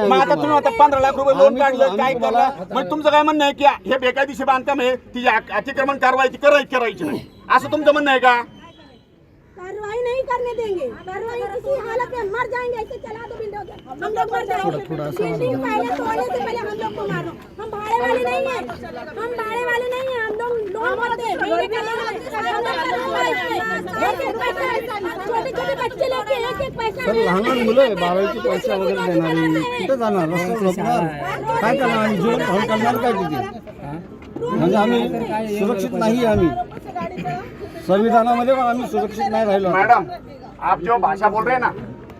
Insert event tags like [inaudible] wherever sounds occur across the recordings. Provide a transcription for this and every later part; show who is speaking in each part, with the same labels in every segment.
Speaker 1: मग आता तुम्ही आता पंधरा लाख रुपये लोन काढलं काय करलं मग तुमचं काय म्हणणं आहे की हे बेकायदेशीर बांधकाम आहे ती अ- अतिक्रमण कारवाई करायची करायची नाही. असं तुमचं म्हणणं आहे का?
Speaker 2: नहीं करने देंगे। कार्रवाई किसी हालत में मर जाएँगे ऐसे चला दो हम लोग मर जाएँगे। बिल्डिंग पहले तोड़ने से पहले हम लोग को मारो। हम भाड़े वाले नहीं है। हम भाड़े वाले नहीं है। हम लोग लोन भरते हैं। हैं। है। छोटे छोटे बच्चे लेके एक एक पैसा
Speaker 3: सर
Speaker 2: है।
Speaker 3: लहान लहान मुलं आहे बारावीचे पैसे वगैरे देणार कुठे जाणार रस्त्यावर झोपणार काय करणार आम्ही जीवन हल करणार काय तिथे म्हणजे आम्ही सुरक्षित नाही आम्ही संविधानामध्ये पण आम्ही सुरक्षित नाही राहिलो
Speaker 1: मैडम आप जो भाषा बोल रहे हैं ना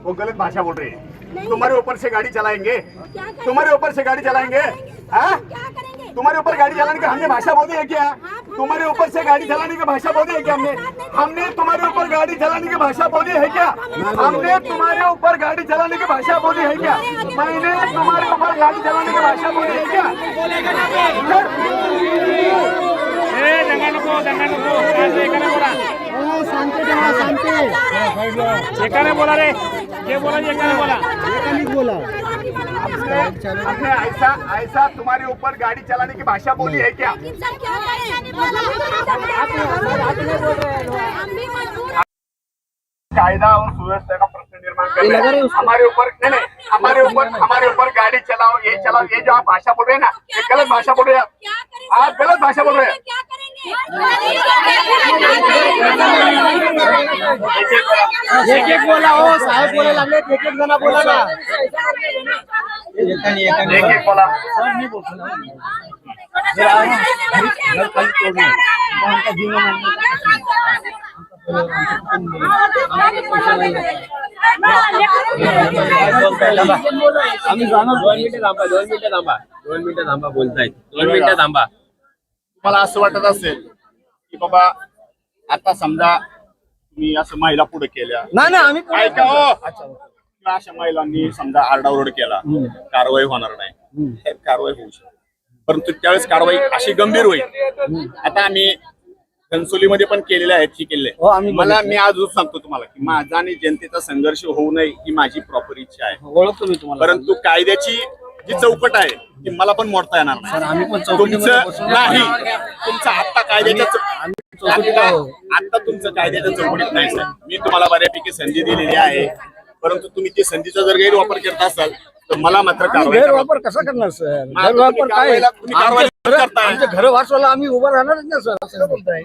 Speaker 1: वो गलत भाषा बोल रहे हैं। तुम्हारे ऊपर से गाड़ी चलाएँगे। तुम्हारे ऊपर से गाड़ी चलाएँगे। हाँ?
Speaker 2: क्या करेंगे?
Speaker 1: तुम्हारे ऊपर गाड़ी चलाने की हमने भाषा बोली है क्या तुम्हारे ऊपर से गाड़ी चलाने की भाषा बोली है क्या हमने? हमने तुम्हारे ऊपर गाड़ी चलाने की भाषा बोली है क्या? हमने तुम्हारे ऊपर गाड़ी चलाने की भाषा बोली है क्या? मैंने तुम्हारे ऊपर गाड़ी चलाने की भाषा बोली है क्या?
Speaker 4: दंगा नको दंगा नको. काय एकाने बोला. एकाने बोला रे. जे बोला एकाने बोला.
Speaker 1: हमने ऐसा ऐसा तुम्हारे ऊपर गाड़ी चलाने की भाषा बोली है क्या? कायदा और सुव्यवस्था का निर्माण कर रहे हैं हमारे ऊपर नहीं नहीं हमारे ऊपर हमारे ऊपर गाड़ी चलाओ ये चलाओ ये जो आप भाषा बोल रहे हैं ना ये गलत भाषा बोल रहे हैं आप। आप गलत भाषा बोल रहे हैं।
Speaker 3: एक एक बोला हो साहेब लागले एक एक जण बोला ना।
Speaker 1: एक एक बोला।
Speaker 3: आम्ही जाणार.
Speaker 5: दोन मिनिटं थांबा दोन मिनिटं थांबा. दोन मिनिटं थांबा बोलतायत. दोन मिनिटं थांबा.
Speaker 1: तुम्हाला असं वाटत असेल की बाबा आता समजा तुम्ही असं महिला पुढे केल्या.
Speaker 3: नाही नाही आम्ही पुढे
Speaker 1: ऐका हो. किंवा अशा महिलांनी समजा आरडाओरड केला कारवाई होणार नाही. हे कारवाई होऊ शकते. परंतु त्यावेळेस कारवाई अशी गंभीर होईल. आता आम्ही घनसोलीमध्ये पण केलेल्या आहेत ही केलेले
Speaker 3: हो, आम्ही
Speaker 1: मला मी आज सांगतो तुम्हाला की माझा आणि जनतेचा संघर्ष होऊ नये ही माझी प्रॉपर इच्छा आहे.
Speaker 3: ओळखतो मी तुम्हाला.
Speaker 1: परंतु कायद्याची जी चौकट आहे ती मला पण मोडता येणार नाही.
Speaker 3: आम्ही पण चौकटीमध्ये
Speaker 1: तुमचं
Speaker 3: बसून-
Speaker 1: नाही. तुमचं आता कायद्याच्या आता
Speaker 3: आहोत.
Speaker 1: आता तुमचं कायद्याच्या चौकटीत नाही सर. मी तुम्हाला बऱ्यापैकी संधी दिलेली आहे. परंतु तुम्ही ती संधीचा जर गैरवापर करत असाल तर मला मात्र
Speaker 3: आम्ही
Speaker 1: कारवाई करावी.
Speaker 3: गैरवापर कसा करणार सर? गैरवापर काय?
Speaker 1: कारवाईला- तुम्ही कारवाई
Speaker 3: आमचे घर- घर वाचवायला आम्ही उभं राहणारच ना सर. असं बोलताय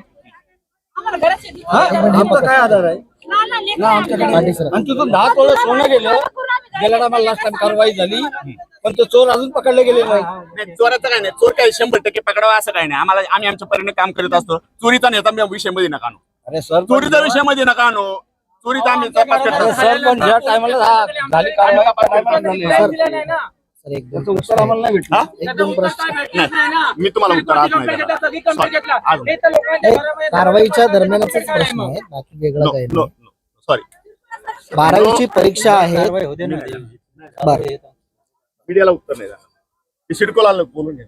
Speaker 3: हा? आमचा काय आधार आहे? ना आमच्याकडे आणि तिथून दहा तोळे सोनं गेलं. गेल्या टायमाला लास्ट टाइम कारवाई झाली. पण तो चोर अजून पकडले गेले नाही.
Speaker 1: नाही चोराचं काय नाही. चोर काय शंभर टक्के पकडावा असं काय नाही. आम्हाला आम्ही आमच्या परीने काम करत असतो. चोरीचा नेता मी विषयमध्ये नका आणू.
Speaker 3: अरे सर पण-
Speaker 1: चोरीचा विषयमध्ये नका आणू. चोरीचा आम्ही तपास करत
Speaker 3: अरे
Speaker 1: असतो.
Speaker 3: सर पण ज्या टायमाला झाली कारवाई त्या टायमाला झाली. सर, त्याचं उत्तर आम्हाला नाही? भेटलं एकदम प्रश्न
Speaker 1: नाही मी तुम्हाला उत्तर आज नाही देणार. Sorry, आज नाही.
Speaker 6: कारवाईच्या दरम्यानच प्रश्न आहे बाकी वेगळं
Speaker 1: No,
Speaker 6: काही
Speaker 1: no,
Speaker 6: नाही.
Speaker 1: no. Sorry.
Speaker 6: बारावीची परीक्षा आहे. बर.
Speaker 1: मीडियाला उत्तर नाही देणार. ते सिडकोला लोक बोलून घ्या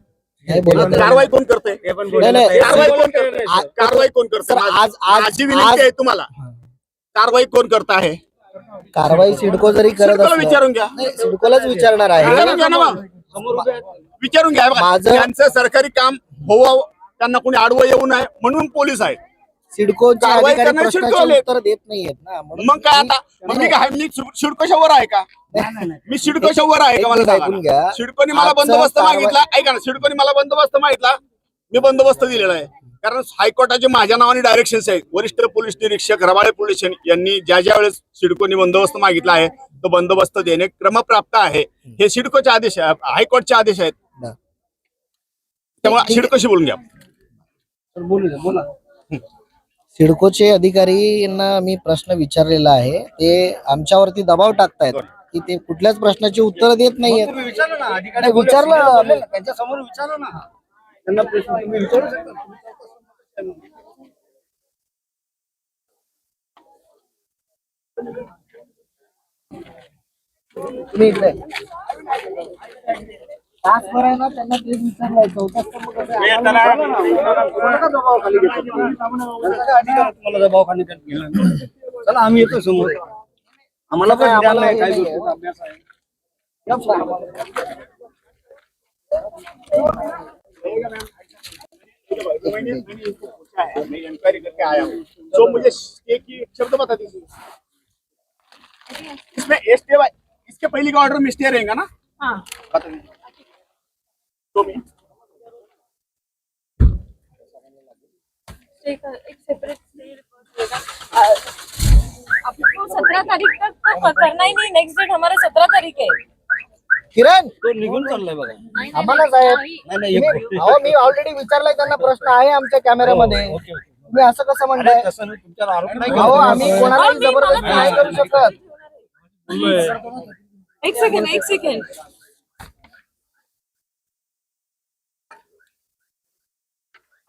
Speaker 6: नाही बोलत आहे.
Speaker 1: कारवाई कोण करते
Speaker 6: नाही, नाही.
Speaker 1: कारवाई कोण करते
Speaker 6: आ-
Speaker 1: कारवाई कोण करते
Speaker 6: सर, आज- आज-
Speaker 1: माझी विनंती
Speaker 6: आज-
Speaker 1: आहे तुम्हाला. कारवाई कोण करत आहे?
Speaker 6: कारवाई सिडको जरी करत
Speaker 1: सिडकोला विचारून घ्या.
Speaker 6: नाही, सिडकोलाच विचारणार आहे.
Speaker 1: विचारून घ्या ना मग. विचारून घ्या. बघा.
Speaker 6: माझं-
Speaker 1: त्यांचं सरकारी काम होवावं त्यांना कोणी आडवं येऊ नये म्हणून पोलीस आहेत.
Speaker 6: सिडकोचे
Speaker 1: कारवाई
Speaker 6: अधिकारी
Speaker 1: करणारे
Speaker 6: प्रश्नाचे
Speaker 1: सिडकोवाले.
Speaker 6: उत्तर देत नाहीयेत ना म्हणून
Speaker 1: मग काय आता? मग मी काय मी शिडकोशावर आहे का? मी शिडकोशावर आहे का मला
Speaker 6: एक मिनिट ऐकून घ्या.
Speaker 1: सिडकोने मला
Speaker 6: आजचा
Speaker 1: बंदोबस्त
Speaker 6: कारवाई-
Speaker 1: मागितला. ऐका ना सिडकोने मला बंदोबस्त मागितला. मी बंदोबस्त दिलेला आहे. कारण हायकोर्टाचे माझ्या नावाने डायरेक्शन्स आहेत. वरिष्ठ पोलीस निरीक्षक रबाळे पोलीस यांनी ज्या ज्या वेळेस सिडकोने बंदोबस्त मागितला आहे तो बंदोबस्त देणे क्रमप्राप्त आहे. हे सिडकोचे आदेश आहे हायकोर्टचे आदेश आहेत. त्यामुळे. सिडकोशी बोलून घ्या.
Speaker 3: सर बोलू
Speaker 6: सिडकोचे अधिकारी यांना मी प्रश्न विचारलेला आहे. ते आमच्यावरती दबाव टाकतायत की ते कुठल्याच प्रश्नाची उत्तर देत नाहीयेत.
Speaker 3: तुम्ही विचारलं ना
Speaker 6: नाही.
Speaker 3: त्यांच्यासमोर विचारलं ना. त्यांना प्रश्न तुम्ही विचारू शकता.
Speaker 6: तुम्ही इकडे तासभर आहे ना त्यांना तेच विचारलंय चौथा स्तंभ कसं आहे? आम्हाला विचारलं ना.
Speaker 3: तुम्हाला का दबावाखाली घेतात तुम्ही? त्यांचा काय अधिकार आहे तुम्हाला दबावाखाली घेण्याचा? चला आम्ही येतो समोर आम्हाला पण
Speaker 6: काय
Speaker 3: ज्ञान
Speaker 6: आम्हाला
Speaker 1: मैं इंक्वायरी करके आया हूँ जो मुझे स्टे की शब्द बता दीजिए। इसमें स्टे इसके पहले का ऑर्डर में स्टे रहेगा ना?
Speaker 2: हाँ।
Speaker 1: बता दीजिए। तो
Speaker 7: एक सेपरेट आपको सत्रह तारीख तक तो करना ही नहीं नेक्स्ट डेट हमारा सत्रह तारीख है।
Speaker 6: किरण?
Speaker 3: तो निघून चाललाय बघा.
Speaker 6: थांबा ना साहेब.
Speaker 3: नाही नाही
Speaker 6: मी- अहो मी ऑलरेडी विचारलाय त्यांना प्रश्न आहे आमच्या कॅमेऱ्यामध्ये मी असं कसं
Speaker 3: अरे
Speaker 6: म्हणताय?
Speaker 3: तसं नाही तुमच्यावर आरोप नाही
Speaker 6: अहो
Speaker 3: करत.
Speaker 6: आम्ही कोणालाही जबरदस्ती नाही करू शकत.
Speaker 7: एक सेकंड एक सेकंड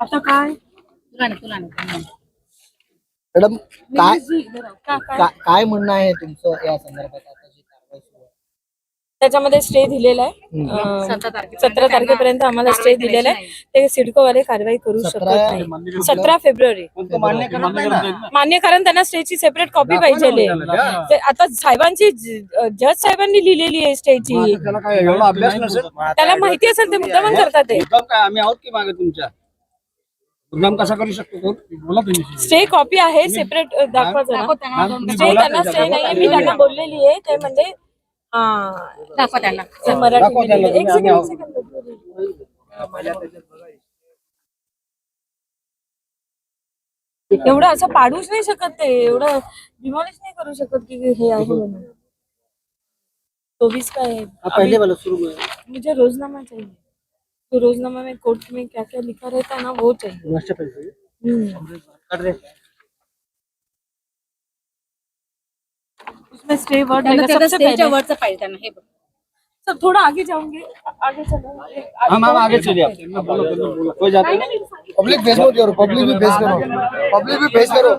Speaker 7: आता काय?
Speaker 6: मॅडम काय?
Speaker 7: का- काय
Speaker 6: म्हणणं आहे तुमचं या संदर्भात आता जी कारवाई सुरू आहे
Speaker 7: त्याच्यामध्ये स्टे दिलेला आहे. सतरा तारखेपर्यंत आम्हाला स्टे दिलेला आहे. ते सिडको वाले कारवाई करू शकत नाही. सतरा फेब्रुवारी.
Speaker 3: मान्य करत नाही ना.
Speaker 7: मान्य कारण त्यांना स्टेची सेपरेट कॉपी पाहिजे ते आता साहेबांची जज साहेबांनी लिहिलेली आहे स्टेची
Speaker 3: त्याला काय एवढा अभ्यास नसेल?
Speaker 7: त्याला माहिती असेल ते मुद्दामन करतात ते.
Speaker 3: मुद्दाम काय आम्ही आहोत की मागे तुमच्या? मुद्दाम कसा करू शकतो कोण? बोला तुम्ही.
Speaker 7: स्टे कॉपी आहे सेपरेट दाखवा जरा. स्टे त्यांना स्टे. नाहीये मी त्यांना. बोललेली आहे. ते म्हणजे दाखवा त्यांना.
Speaker 3: दाखवा त्यांना
Speaker 7: मराठी
Speaker 3: तुम्ही,
Speaker 7: एक
Speaker 3: आम्ही आहोत.
Speaker 7: सेकंड एवढं असं पाडूच नाही शकत ते. एवढं डिमॉलिश नाही करू शकत की हे आहे म्हणून. चोवीस का है
Speaker 6: पहिले
Speaker 7: अभी
Speaker 6: वाला शुरू में
Speaker 7: मुझे रोजनामा चाहिए तो रोजनामा में कोर्ट में क्या क्या लिखा रहता है ना वो चाहिए हम्म। उसमें स्टे वर्ड सबसे पहले।
Speaker 8: वरचं पाहिजे त्यांना हे बघ.
Speaker 7: सर थोड़ा आगे जाऊँगे आगे चलो।
Speaker 3: हम हम आगे चलिए आप। बोलो, बोलो, बोलो। कोई जाता
Speaker 7: नहीं,
Speaker 6: पब्लिक फेस मत करो पब्लिक भी फेस करो। पब्लिक भी फेस करो।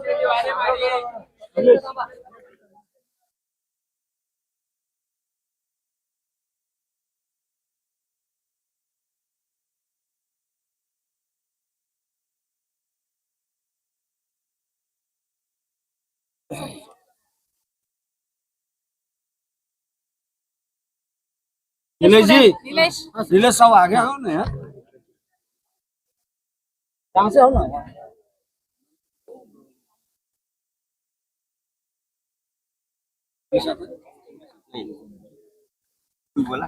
Speaker 3: नीलेश जी
Speaker 7: नीलेश
Speaker 3: नीलेश साहब आगे आओ ना यार कहाँ से आओ ना बोला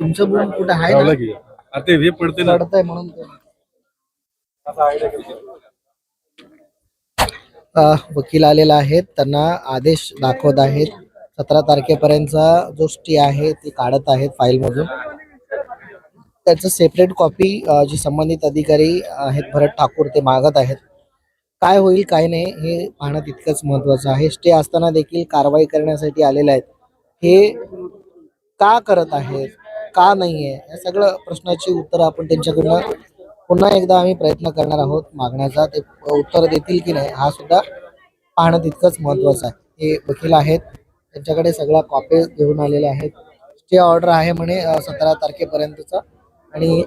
Speaker 6: तुमचं बोलून कुठं आहे ना?
Speaker 9: आता हे पडते ना.
Speaker 6: म्हणून. अ, वकील आलेला आहेत. त्यांना आदेश दाखवत आहेत. सतरा तारखेपर्यंतचा जो स्टे आहे ते काढत आहेत फाईल मधून त्याचं सेपरेट कॉपी जी संबंधित अधिकारी आहेत भरत ठाकूर ते मागत आहेत. काय होईल काय नाही हे पाहणं तितकंच महत्वाचं आहे. स्टे असताना देखील कारवाई करण्यासाठी आलेले आहेत. हे का करत आहेत का नाही आहे या सगळं प्रश्नाची उत्तरं आपण त्यांच्याकडनं पुन्हा एकदा आम्ही प्रयत्न करणार आहोत. मागण्याचा ते उत्तर देतील की नाही हा सुद्धा पाहणं तितकंच महत्वाचं आहे. हे वकील आहेत त्यांच्याकडे सगळ्या कॉपी घेऊन आलेले आहेत. स्टे ऑर्डर आहे म्हणे सतरा तारखेपर्यंतचा. आणि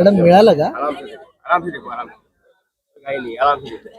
Speaker 6: मॅडम मिळालं का?
Speaker 5: आराम से देखो आराम से आराम काही नाही आराम से देखो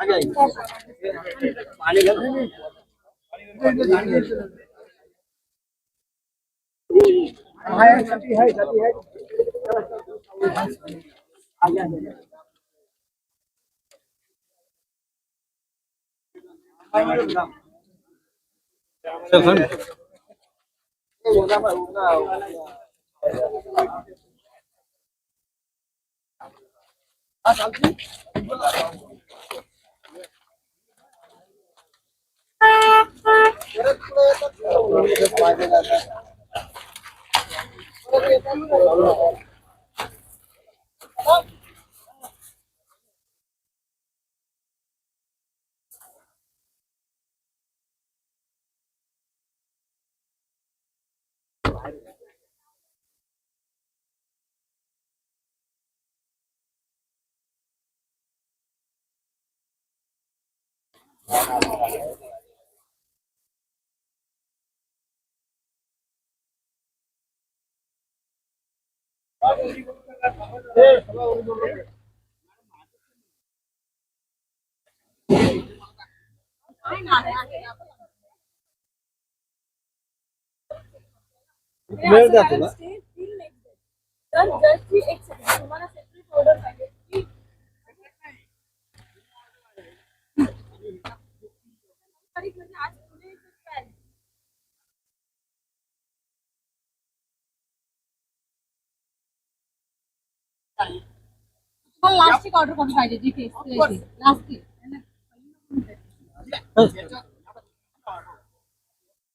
Speaker 3: आगे आइए पानी लग है [laughs] छठी है छठी है वेळ द्या तुला?
Speaker 7: तर जजची एक सेकंड तुम्हाला सेपरेट ऑर्डर पाहिजे की तारीख म्हणजे आज पुढे काय
Speaker 2: तुम्हाला लास्टची ऑर्डर करून पाहिजे? जी केस लास्टची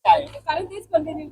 Speaker 7: कारण तेच कंटिन्यू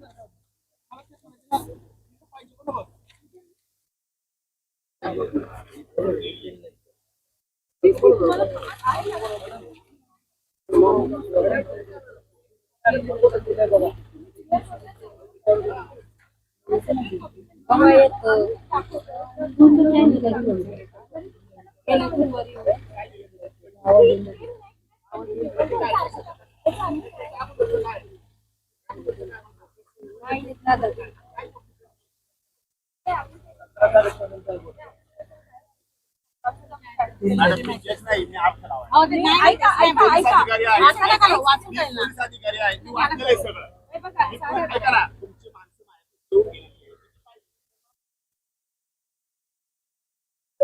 Speaker 7: ऐका, ऐका, ऐका.
Speaker 1: अधिकारी आहे.
Speaker 2: वाचू नका, वाचू
Speaker 1: मी
Speaker 2: नका.
Speaker 1: पोलीस अधिकारी आहे मी वाचलेलं आहे सगळं
Speaker 7: हे बघा,
Speaker 1: मी
Speaker 7: साहेब,
Speaker 1: पण- ऐका ना तुमची माणसं माझ्याकडे येऊन गेलेली आहेत.
Speaker 7: ऍप्लिकेशन काय पाहिजे तुम्ही शोधतीये
Speaker 1: मला
Speaker 7: ऐका
Speaker 1: तीच पाहिजे ते नका, हे वाचलंय सगळं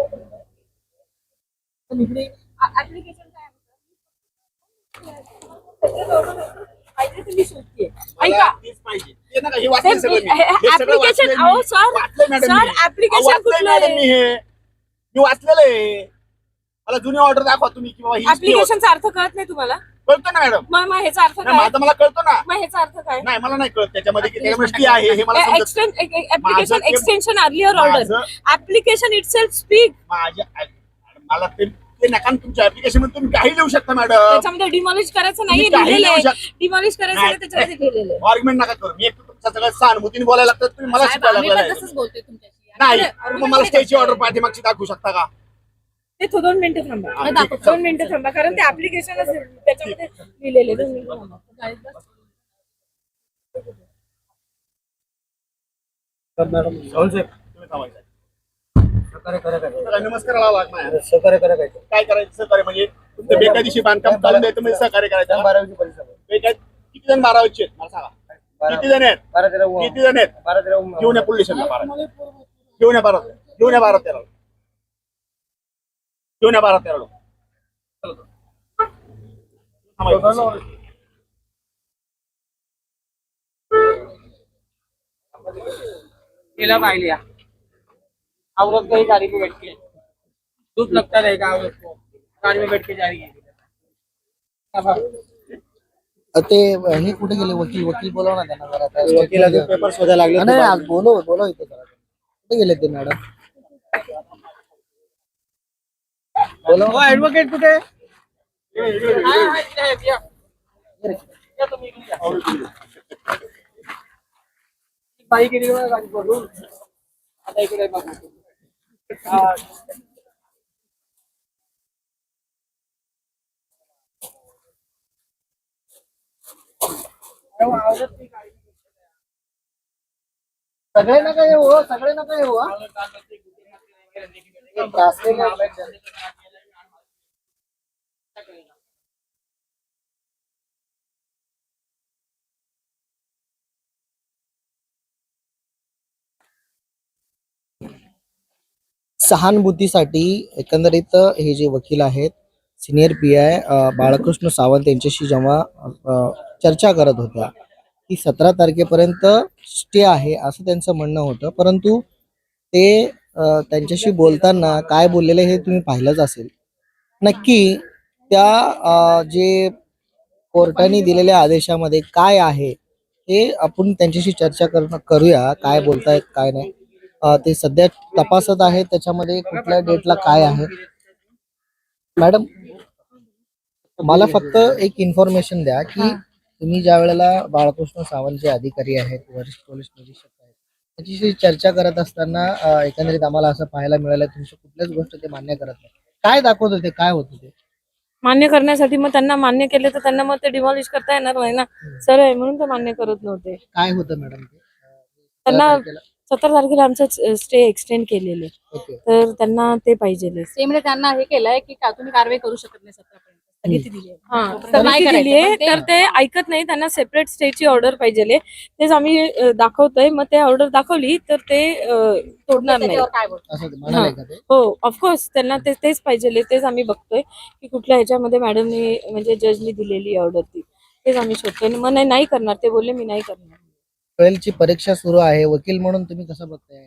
Speaker 1: हे सगळं
Speaker 7: ऍप्लिकेशन
Speaker 1: वाचलंय
Speaker 7: अहो. सर सर ऍप्लिकेशन कुठलं आहे?
Speaker 1: मी हे. वाचलेलं आहे. मला जुनी ऑर्डर दाखवा तुम्ही किंवा
Speaker 7: ऍप्लिकेशनचा अर्थ कळत नाही तुम्हाला?
Speaker 1: कळतो ना मॅडम?
Speaker 7: मग मग ह्याचा अर्थ
Speaker 1: नाही,
Speaker 7: काय?
Speaker 1: माझं मला कळतो ना.
Speaker 7: मग ह्याचा अर्थ काय?
Speaker 1: नाही मला नाही कळत. त्याच्यामध्ये की त्याच्यामध्ये स्टी आहे हे मला समजत
Speaker 7: ऍप्लिकेशन
Speaker 1: माझं
Speaker 7: extension
Speaker 1: earlier
Speaker 7: order application itself speak
Speaker 1: माझ्या मला ते ते नका ना तुमच्या ऍप्लिकेशनमध्ये तुम्ही काही लिहू शकता मॅडम.
Speaker 7: त्याच्यामध्ये डिमॉलिश करायचं नाही
Speaker 1: तुम्ही काही
Speaker 7: लिहिलेलं आहे.
Speaker 1: लिहू शकता.
Speaker 7: डिमॉलिश करायचं
Speaker 1: नाही.
Speaker 7: नाही त्याच्यामध्ये लिहिलेलं आहे.
Speaker 1: आर्ग्युमेंट नका करू. मी एक तुमच्या सहानुभूतीने बोलायला लागतं तुम्ही मला शिकवायला लागलाय.
Speaker 2: बोलतोय तुमच्याशी.
Speaker 1: नाही तुम्ही मला स्टेची ऑर्डर पाठीमागची दाखवू शकता का?
Speaker 7: ते थो- दोन मिनिटं थांबा. दोन मिनिटं थांबा. कारण ते ऍप्लिकेशन त्याच्यामध्ये लिहिलेलं दोन मिनिटं थांबा.
Speaker 1: नमस्कार
Speaker 3: सहकार्य करा काय?
Speaker 1: काय करायचं? सहकार्य म्हणजे तुमचं बेकायदेशीर बांधकाम चालू द्यायचं म्हणजे सहकार्य करायचं?
Speaker 3: बारावीची परीक्षा
Speaker 1: बेकाय किती जण बारावीचे आहेत? मला सांगा. किती जण आहेत?
Speaker 3: बारा तेरा
Speaker 1: किती जण आहेत?
Speaker 3: बारा तेरा
Speaker 1: घेऊन या पोलीस स्टेशनला बारा. घेऊन या बारा घेऊन या बारा तेरा घेऊन या बारा तेरा लोक. थांबायचं.
Speaker 8: केला पाहिजे औरत गाड़ी में बैठ के धूप लगता रहेगा औरत को गाड़ी में बैठ के जाएगी
Speaker 6: ते हे कुठे गेले? वकील वकील बोलव ना त्यांना जरा.
Speaker 3: वकिलाचे पेपर शोधायला लागले.
Speaker 6: नाही आज बोलव बोलव इथे जरा. कुठे गेले ते मॅडम? बोलव
Speaker 8: ऍडव्होकेट कुठे
Speaker 1: इकडे, इकडे, इकडे.
Speaker 8: या तुम्ही इकडे या. बाई गेली बघा गाडी भरून आता इकडे बघा हा. अरे वा, आवडत नाही गाडी.
Speaker 6: सगळे नका येऊ हो, सगळे नका येऊ हा. सहानुभूतीसाठी एकंदरीत हे जे वकील आहेत senior P I Balkrishna Sawant यांच्याशी जेव्हा चर्चा करत होत्या की सतरा तारखेपर्यंत स्टे आहे असं त्यांचं म्हणणं होतं परंतु ते त्यांच्याशी बोलताना काय बोललेलं हे तुम्ही पाहिलंच असेल नक्की त्या जे कोर्टाने दिलेल्या आदेशामध्ये काय आहे हे आपण त्यांच्याशी चर्चा करणं करूया. काय बोलतायत काय नाही. ते सध्या तपासत आहेत. त्याच्यामध्ये कुठल्या डेटला काय आहे? मॅडम मला फक्त एक इन्फॉर्मेशन द्या की तुम्ही ज्या वेळेला बाळकृष्ण सावंत जे अधिकारी आहेत वरिष्ठ पोलीस निरीक्षक आहेत त्याच्याशी चर्चा करत असताना एकंदरीत आम्हाला असं पाहायला मिळालं. तुमची कुठल्याच गोष्ट ते मान्य करत नाही. काय दाखवत होते? काय होत होते?
Speaker 7: मान्य करण्यासाठी मग त्यांना मान्य केले तर त्यांना मग ते डिमॉलिश करता येणार नाही ना? सर आहे म्हणून ते मान्य करत नव्हते.
Speaker 6: काय होतं मॅडम
Speaker 7: त्यांना सत्तर तारखेला? आमचं स्टे एक्सटेंड केलेले. तर त्यांना ते पाहिजे
Speaker 9: ते म्हणजे त्यांना हे केलंय की का तुम्ही कारवाई करू शकत नाही सत्रापर्यंत? स्थगिती दिली आहे.
Speaker 7: हा
Speaker 9: तोपर्यंत नाही
Speaker 7: स्थगिती
Speaker 9: करायचं,
Speaker 7: दिलीये
Speaker 9: पण ते-
Speaker 7: तर ते ऐकत नाही त्यांना सेपरेट स्टेची ऑर्डर पाहिजे तेच आम्ही दाखवतोय मग ते ऑर्डर दाखवली तर ते तोडणार नाही
Speaker 9: त्याच्यावर काय बोलतो
Speaker 6: असं ते म्हणाले का ते?
Speaker 7: हो ऑफकोर्स त्यांना ते तेच पाहिजे तेच आम्ही बघतोय की कुठल्या ह्याच्यामध्ये मॅडमनी म्हणजे जजनी दिलेली ऑर्डर ती. तेच आम्ही शोधतोय. आणि मग नाही- नाही करणार ते बोलले मी नाही करणार.
Speaker 6: ट्वेल्थची परीक्षा सुरू आहे वकील म्हणून तुम्ही कसं बघताय?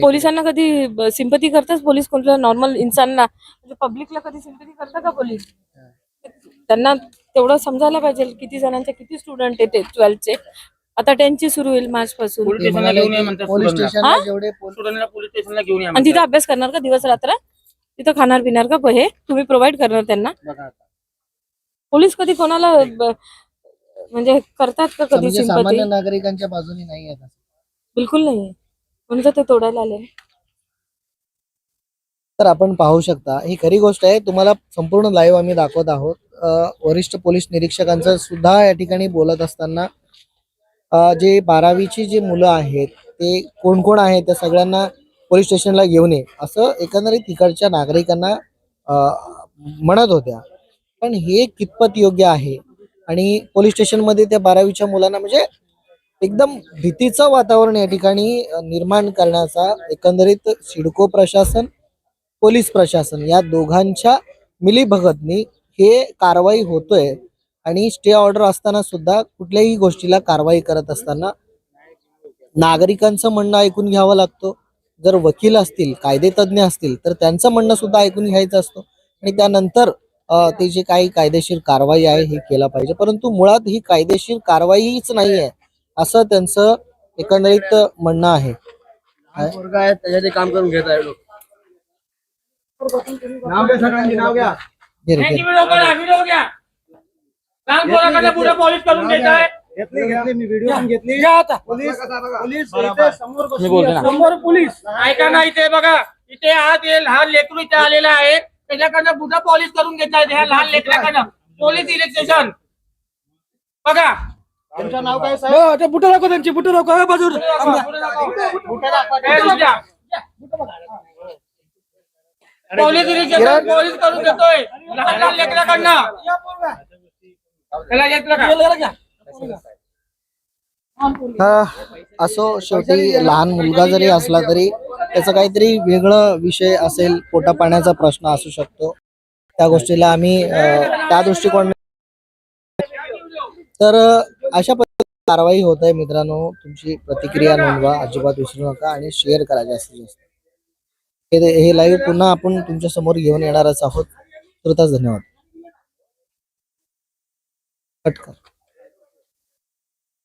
Speaker 7: पोलिसांना कधी सिंपती करताच पोलीस कोणत्या नॉर्मल इन्सानला म्हणजे पब्लिकला कधी सिंपती करता का पोलीस? त्यांना तेवढं समजायला पाहिजे किती जणांचे किती स्टुडंट आहेत ट्वेल्थचे आता टेनची सुरू होईल मार्च पासून
Speaker 8: पोलीस
Speaker 6: ते
Speaker 8: स्टेशनला
Speaker 6: म्हणाले
Speaker 8: घेऊन ये
Speaker 6: की
Speaker 8: म्हणतात
Speaker 6: पोलीस
Speaker 8: स्टुडंटला.
Speaker 6: स्टेशनला
Speaker 7: हा?
Speaker 6: जेवढे पोल-
Speaker 8: स्टुडंटला पोलीस स्टेशनला घेऊन या
Speaker 7: आणि तिथं अभ्यास करणार का दिवस रात्र? तिथं खाणार पिणार का हे तुम्ही प्रोव्हाइड करणार त्यांना?
Speaker 6: बघा आता.
Speaker 7: पोलीस कधी कोणाला ब- म्हणजे करतात का कधी
Speaker 6: म्हणजे
Speaker 7: सिंपती
Speaker 6: सामान्य नागरिकांच्या बाजूने नाही आहेत असं.
Speaker 7: बिलकुल नाही म्हणजे ते तोडायला आले.
Speaker 6: तर आपण पाहू शकता ही खरी गोष्ट आहे. तुम्हाला संपूर्ण लाईव्ह आम्ही दाखवत आहोत. वरिष्ठ पोलीस निरीक्षकांचं सुद्धा या ठिकाणी बोलत असताना जे बारावीची जी मुलं आहेत ते कोण कोण आहेत त्या सगळ्यांना पोलीस स्टेशनला घेऊन ये असं एकंदरीत तिकडच्या नागरिकांना म्हणत होत्या. पण हे कितपत योग्य आहे? आणि पोलीस स्टेशनमध्ये त्या बारावीच्या मुलांना म्हणजे एकदम भीतीचं वातावरण या ठिकाणी निर्माण करण्याचा एकंदरीत सिडको प्रशासन पोलीस प्रशासन या दोघांच्या मिलीभगतनी हे कारवाई होतोय आणि स्टे ऑर्डर असताना सुद्धा कुठल्याही गोष्टीला कारवाई करत असताना नागरिकांचं म्हणणं ऐकून घ्यावं लागतं. जर वकील असतील कायदेतज्ञ असतील तर त्यांचं म्हणणं सुद्धा ऐकून घ्यायचं असतं. आणि त्यानंतर ते जे काही कायदेशीर कारवाई आहे हे केला पाहिजे. परंतु मुळात ही कायदेशीर कारवाईच नाही आहे असं त्यांचं एकंदरीत म्हणणं आहे.
Speaker 3: काम करून घेत आहे. नाव घ्या सगळ्यांची नाव घ्या.
Speaker 6: घे रे, घे
Speaker 8: त्यांची
Speaker 6: रे.
Speaker 8: व्हिडिओ करा व्हिडिओ घ्या सांग पोराकडे पुढे पॉलिश करून देत आहे
Speaker 3: घेतली घेतली मी व्हिडिओ पण घेतली
Speaker 8: घ्या आता.
Speaker 3: पोलीस पोलीस इथे समोर बसली आहे.
Speaker 8: समोर पोलीस ऐका ना इथे बघा इथे आज हे लहान लेकरू इथे आलेला आहे त्याच्याकडनं बुधा पॉलिश करून घेत आहेत ह्या लहान लेकराकडनं पोलीस इलेक्ट्रिशियन बघा।
Speaker 3: तुमचं नाव काय साहेब? बुट दाखव त्यांची बुट दाखव बाजूर
Speaker 8: पोलीस इलेक्ट्रिशियन पोलीस करून घेतोय लहान लहान लेकराकडनं त्याला येत का?
Speaker 6: हा, असो शेवटी लहान मुलगा जरी असला तरी त्याचा काहीतरी वेगळं विषय असेल पोटा पाण्याचा प्रश्न असू शकतो. त्या गोष्टीला आम्ही त्या दृष्टिकोन तर अशा पद्धतीने कारवाई होत आहे मित्रांनो. तुमची प्रतिक्रिया नोंदवा अजिबात विसरू नका आणि शेअर करा जास्तीत जास्त. हे हे लाईव्ह पुन्हा आपण तुमच्यासमोर घेऊन येणारच आहोत. तर धन्यवाद. कट कर.